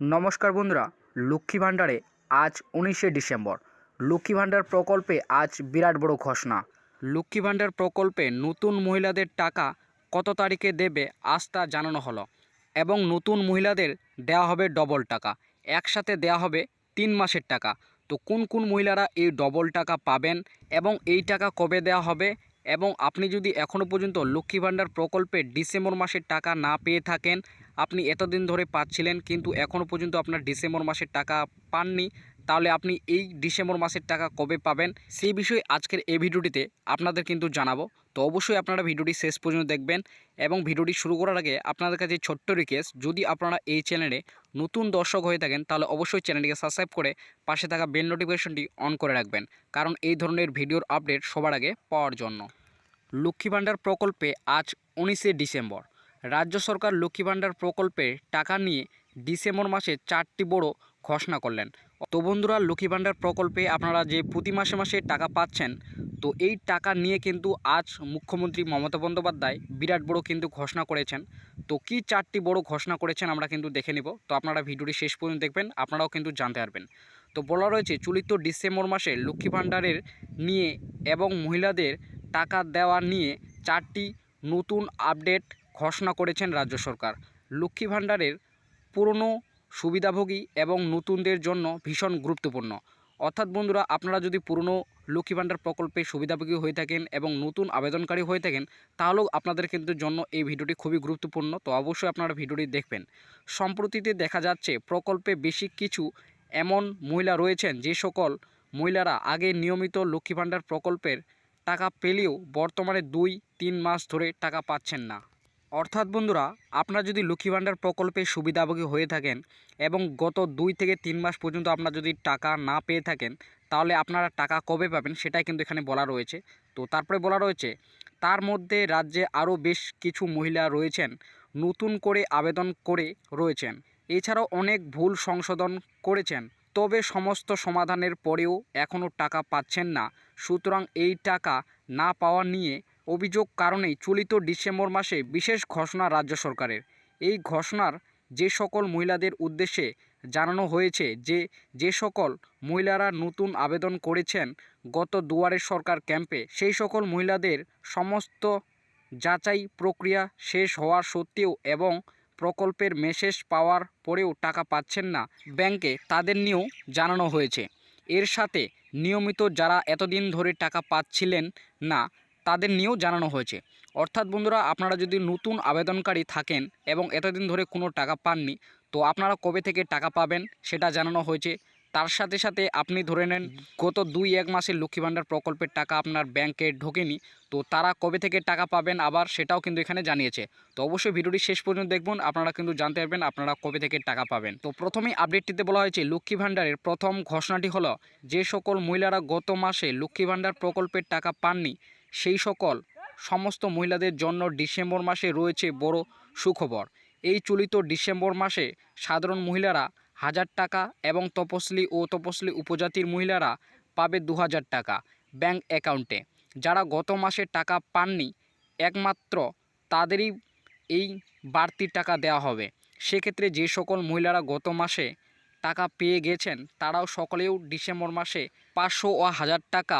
নমস্কার বন্ধুরা, লক্ষ্মী ভাণ্ডারে আজ উনিশে ডিসেম্বর। লক্ষ্মী ভাণ্ডার প্রকল্পে আজ বিরাট বড় ঘোষণা। লক্ষ্মী ভাণ্ডার প্রকল্পে নতুন মহিলাদের টাকা কত তারিখে দেবে আজ তা জানানো হলো এবং নতুন মহিলাদের দেওয়া হবে ডবল টাকা, একসাথে দেওয়া হবে তিন মাসের টাকা। তো কোন কোন মহিলারা এই ডবল টাকা পাবেন এবং এই টাকা কবে দেওয়া হবে এবং আপনি যদি এখনও পর্যন্ত লক্ষ্মী ভাণ্ডার প্রকল্পে ডিসেম্বর মাসের টাকা না পেয়ে থাকেন আপনি এতদিন ধরে পাচ্ছিলেন, কিন্তু এখনও পর্যন্ত আপনার ডিসেম্বর মাসের টাকা পাননি। তাহলে আপনি এই ডিসেম্বর মাসের টাকা কবে পাবেন? সেই বিষয়ে আজকের এই ভিডিওটিতে আপনাদের কিন্তু জানাব। তো অবশ্যই আপনারা ভিডিওটি শেষ পর্যন্ত দেখবেন এবং ভিডিওটি শুরু করার আগে আপনাদের কাছে ছোট্ট রিকোয়েস্ট যদি আপনারা এই চ্যানেলে নতুন দর্শক হয়ে থাকেন, তাহলে অবশ্যই চ্যানেলটিকে সাবস্ক্রাইব করে পাশে থাকা বেল নোটিফিকেশনটি অন করে রাখবেন, কারণ এই ধরনের ভিডিওর আপডেট সবার আগে পাওয়ার জন্য। লক্ষ্মী ভাণ্ডার প্রকল্পে আজ উনিশে ডিসেম্বর। রাজ্য সরকার লক্ষ্মী ভাণ্ডার প্রকল্পে টাকা নিয়ে ডিসেম্বর মাসে চারটি বড় ঘোষণা করলেন। তো বন্ধুরা, লক্ষ্মী ভাণ্ডার প্রকল্পে আপনারা যে প্রতি মাসে মাসে টাকা পাচ্ছেন, তো এই টাকা নিয়ে কিন্তু আজ মুখ্যমন্ত্রী মমতা বন্দ্যোপাধ্যায় বিরাট বড় কিন্তু ঘোষণা করেছেন। তো কি চারটি বড় ঘোষণা করেছেন আমরা কিন্তু দেখে নিব। তো আপনারা ভিডিওটি শেষ পর্যন্ত দেখবেন, আপনারাও কিন্তু জানতে পারবেন। তো বলা রয়েছে, চলিত ডিসেম্বর মাসে লক্ষ্মী ভাণ্ডারের নিয়ে এবং মহিলাদের টাকা দেওয়া নিয়ে চারটি নতুন আপডেট ঘোষণা করেছেন রাজ্য সরকার। লক্ষ্মী ভাণ্ডারের পুরনো সুবিধাভোগী এবং নতুনদের জন্য ভীষণ গুরুত্বপূর্ণ। অর্থাৎ বন্ধুরা, আপনারা যদি পুরনো লক্ষ্মী ভাণ্ডার প্রকল্পে সুবিধাভোগী হয়ে থাকেন এবং নতুন আবেদনকারী হয়ে থাকেন, তাহলেও আপনাদের কিন্তু জন্য এই ভিডিওটি খুবই গুরুত্বপূর্ণ। তো অবশ্যই আপনারা ভিডিওটি দেখবেন। সম্প্রতিতে দেখা যাচ্ছে, প্রকল্পে বেশি কিছু এমন মহিলা রয়েছেন, যে সকল মহিলারা আগে নিয়মিত লক্ষ্মী ভাণ্ডার প্রকল্পের টাকা পেলেও বর্তমানে দুই, তিন মাস ধরে টাকা পাচ্ছেন না। অর্থাৎ বন্ধুরা, আপনারা যদি লক্ষ্মী ভাণ্ডার প্রকল্পে সুবিধাভোগী হয়ে থাকেন এবং গত দুই থেকে তিন মাস পর্যন্ত আপনারা যদি টাকা না পেয়ে থাকেন, তাহলে আপনারা টাকা কবে পাবেন সেটাই কিন্তু এখানে বলা রয়েছে। তো তারপরে বলা রয়েছে, তার মধ্যে রাজ্যে আরও বেশ কিছু মহিলা রয়েছেন, নতুন করে আবেদন করে রয়েছেন। এছাড়াও অনেক ভুল সংশোধন করেছেন। তবে সমস্ত সমাধানের পরেও এখনও টাকা পাচ্ছেন না। সুতরাং এই টাকা না পাওয়া নিয়ে অভিযোগ কারণেই চলিত ডিসেম্বর মাসে বিশেষ ঘোষণা রাজ্য সরকারের। এই ঘোষণার যে সকল মহিলাদের উদ্দেশ্যে জানানো হয়েছে যে যে সকল মহিলারা নতুন আবেদন করেছেন গত দুয়ারে সরকার ক্যাম্পে, সেই সকল মহিলাদের সমস্ত যাচাই প্রক্রিয়া শেষ হওয়ার সত্ত্বেও এবং প্রকল্পের মেসেজ পাওয়ার পরেও টাকা পাচ্ছেন না ব্যাংকে, তাদের নিয়েও জানানো হয়েছে। এর সাথে নিয়মিত যারা এতদিন ধরে টাকা পাচ্ছিলেন না তাদের নিয়েও জানানো হয়েছে। অর্থাৎ বন্ধুরা, আপনারা যদি নতুন আবেদনকারী থাকেন এবং এতদিন ধরে কোনো টাকা পাননি, তো আপনারা কবে থেকে টাকা পাবেন সেটা জানানো হয়েছে। তার সাথে সাথে আপনি ধরে নেন, গত দুই এক মাসের লক্ষ্মী ভাণ্ডার প্রকল্পের টাকা আপনার ব্যাংকে ঢোকেনি, তো তারা কবে থেকে টাকা পাবেন আবার সেটাও কিন্তু এখানে জানিয়েছে। তো অবশ্যই ভিডিওটি শেষ পর্যন্ত দেখবেন, আপনারা কিন্তু জানতে পারবেন আপনারা কবে থেকে টাকা পাবেন। তো প্রথমেই আপডেটটিতে বলা হয়েছে, লক্ষ্মী ভাণ্ডারের প্রথম ঘোষণাটি হলো, যে সকল মহিলারা গত মাসে লক্ষ্মী ভাণ্ডার প্রকল্পের টাকা পাননি সেই সকল সমস্ত মহিলাদের জন্য ডিসেম্বর মাসে রয়েছে বড় সুখবর। এই চলিত ডিসেম্বর মাসে সাধারণ মহিলারা হাজার টাকা এবং তপসলি ও তপসলি উপজাতির মহিলারা পাবে দু হাজার টাকা ব্যাংক অ্যাকাউন্টে। যারা গত মাসে টাকা পাননি, একমাত্র তাদেরই এই বাড়তি টাকা দেওয়া হবে। সেক্ষেত্রে যে সকল মহিলারা গত মাসে টাকা পেয়ে গেছেন, তারাও সকলেও ডিসেম্বর মাসে পাঁচশো ও হাজার টাকা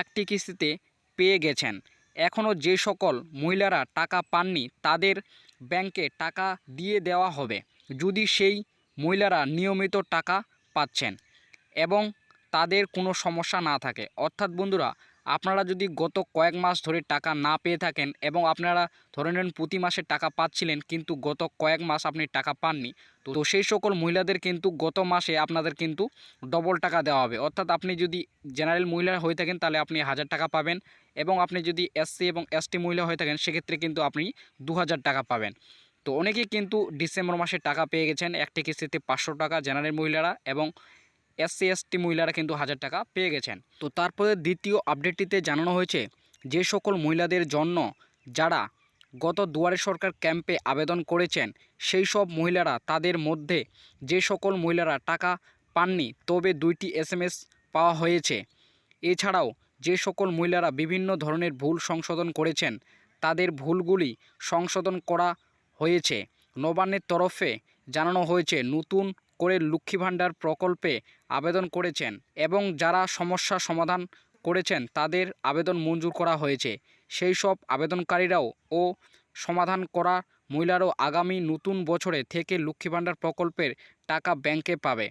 একটি কিস্তিতে পেয়ে গেছেন। এখনও যে সকল মহিলারা টাকা পাননি, তাদের ব্যাংকে টাকা দিয়ে দেওয়া হবে, যদি সেই মহিলারা নিয়মিত টাকা পাচ্ছেন এবং তাদের কোনো সমস্যা না থাকে। অর্থাৎ বন্ধুরা আপনারা যদি গত কয়েক মাস ধরে টাকা না পেয়ে থাকেন এবং আপনারা ধরে নেন প্রতি মাসে টাকা পাচ্ছিলেন, কিন্তু গত কয়েক মাস আপনি টাকা পাননি, তো সেই সকল মহিলাদের কিন্তু গত মাসে আপনাদের কিন্তু ডবল টাকা দেওয়া হবে। অর্থাৎ আপনি যদি জেনারেল মহিলা হয়ে থাকেন, তাহলে আপনি হাজার টাকা পাবেন এবং আপনি যদি এসসি এবং এসটি মহিলা হয়ে থাকেন, সেক্ষেত্রে কিন্তু আপনি দু হাজার টাকা পাবেন। তো অনেকেই কিন্তু ডিসেম্বর মাসে টাকা পেয়ে গেছেন, একটি কিস্তিতে পাঁচশো টাকা জেনারেল মহিলারা এবং এসসি এসটি মহিলারা কিন্তু হাজার টাকা পেয়ে গেছেন। তো তারপরে দ্বিতীয় আপডেটটিতে জানানো হয়েছে, যে সকল মহিলাদের জন্য যারা গত দুয়ারে সরকার ক্যাম্পে আবেদন করেছেন, সেই সব মহিলারা তাদের মধ্যে যে সকল মহিলারা টাকা পাননি, তবে দুইটি এসএমএস পাওয়া হয়েছে। এছাড়াও যে সকল মহিলারা বিভিন্ন ধরনের ভুল সংশোধন করেছেন, তাদের ভুলগুলি সংশোধন করা হয়েছে। নবান্নের তরফে জানানো হয়েছে, নতুন করে লক্ষ্মী ভাণ্ডার প্রকল্পে আবেদন করেছেন এবং যারা সমস্যা সমাধান করেছেন তাদের আবেদন মঞ্জুর করা হয়েছে। সেই সব আবেদনকারীরাও ও সমাধান করা মহিলারাও আগামী নতুন বছরে থেকে লক্ষ্মী ভাণ্ডার প্রকল্পের টাকা ব্যাংকে পাবে।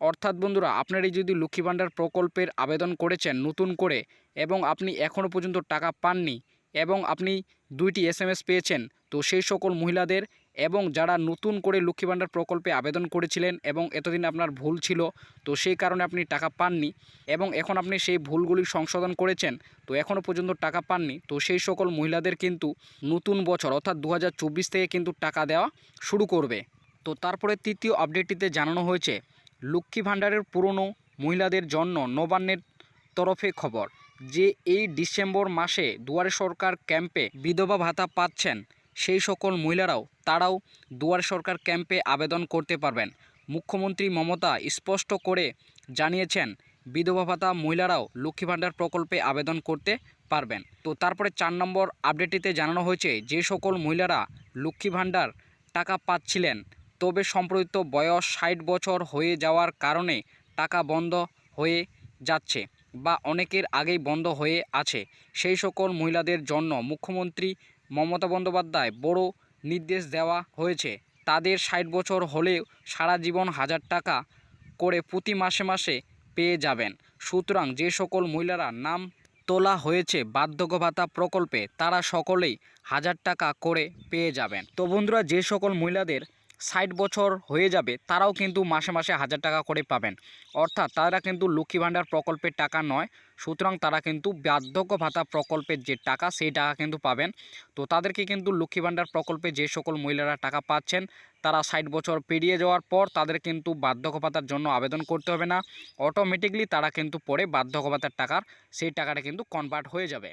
অর্থাৎ বন্ধুরা আপনারই যদি লক্ষ্মী ভাণ্ডার প্রকল্পের আবেদন করেছেন নতুন করে এবং আপনি এখনও পর্যন্ত টাকা পাননি এবং আপনি দুইটি এস পেয়েছেন, তো সেই সকল মহিলাদের এবং যারা নতুন করে লক্ষ্মী ভাণ্ডার প্রকল্পে আবেদন করেছিলেন এবং এতদিন আপনার ভুল ছিল, তো সেই কারণে আপনি টাকা পাননি এবং এখন আপনি সেই ভুলগুলি সংশোধন করেছেন, তো এখনও পর্যন্ত টাকা পাননি, তো সেই সকল মহিলাদের কিন্তু নতুন বছর অর্থাৎ দু হাজার চব্বিশ থেকে কিন্তু টাকা দেওয়া শুরু করবে। তো তারপরে তৃতীয় আপডেটটিতে জানানো হয়েছে, লক্ষ্মী ভাণ্ডারের পুরনো মহিলাদের জন্য নবান্নের তরফে খবর যে এই ডিসেম্বর মাসে দুয়ারে সরকার ক্যাম্পে বিধবা ভাতা পাচ্ছেন সেই সকল মহিলারাও তারাও দুয়ার সরকার ক্যাম্পে আবেদন করতে পারবেন। মুখ্যমন্ত্রী মমতা স্পষ্ট করে জানিয়েছেন, বিধবা ভাতা মহিলারাও লক্ষ্মী ভাণ্ডার প্রকল্পে আবেদন করতে পারবেন। তো তারপরে চার নম্বর আপডেটটিতে জানানো হয়েছে, যে সকল মহিলারা লক্ষ্মী ভাণ্ডার টাকা পাচ্ছিলেন, তবে সম্প্রতি বয়স ষাট বছর হয়ে যাওয়ার কারণে টাকা বন্ধ হয়ে যাচ্ছে বা অনেকের আগেই বন্ধ হয়ে আছে। সেই সকল মহিলাদের জন্য মুখ্যমন্ত্রী মমতা বন্দ্যোপাধ্যায় বড় নির্দেশ দেওয়া হয়েছে। তাদের ষাট বছর হলেও সারা জীবন হাজার টাকা করে প্রতি মাসে মাসে পেয়ে যাবেন। সুতরাং যে সকল মহিলারা নাম তোলা হয়েছে বার্ধক্য ভাতা প্রকল্পে, তারা সকলেই হাজার টাকা করে পেয়ে যাবেন। তো বন্ধুরা, যে সকল মহিলাদের ষাট বছর হয়ে যাবে, তারাও কিন্তু মাসে মাসে হাজার টাকা করে পাবেন। অর্থাৎ তারা কিন্তু লক্ষ্মী ভাণ্ডার প্রকল্পের টাকা নয়, সুতরাং তারা কিন্তু বার্ধক্য ভাতা প্রকল্পের যে টাকা, সেই টাকা কিন্তু পাবেন। তো তাদেরকে কিন্তু লক্ষ্মী ভাণ্ডার প্রকল্পে যে সকল মহিলারা টাকা পাচ্ছেন, তারা ষাট বছর পেরিয়ে যাওয়ার পর তাদের কিন্তু বার্ধক্য ভাতার জন্য আবেদন করতে হবে না। অটোমেটিকলি তারা কিন্তু পরে বার্ধক্য ভাতার টাকার, সেই টাকাটা কিন্তু কনভার্ট হয়ে যাবে।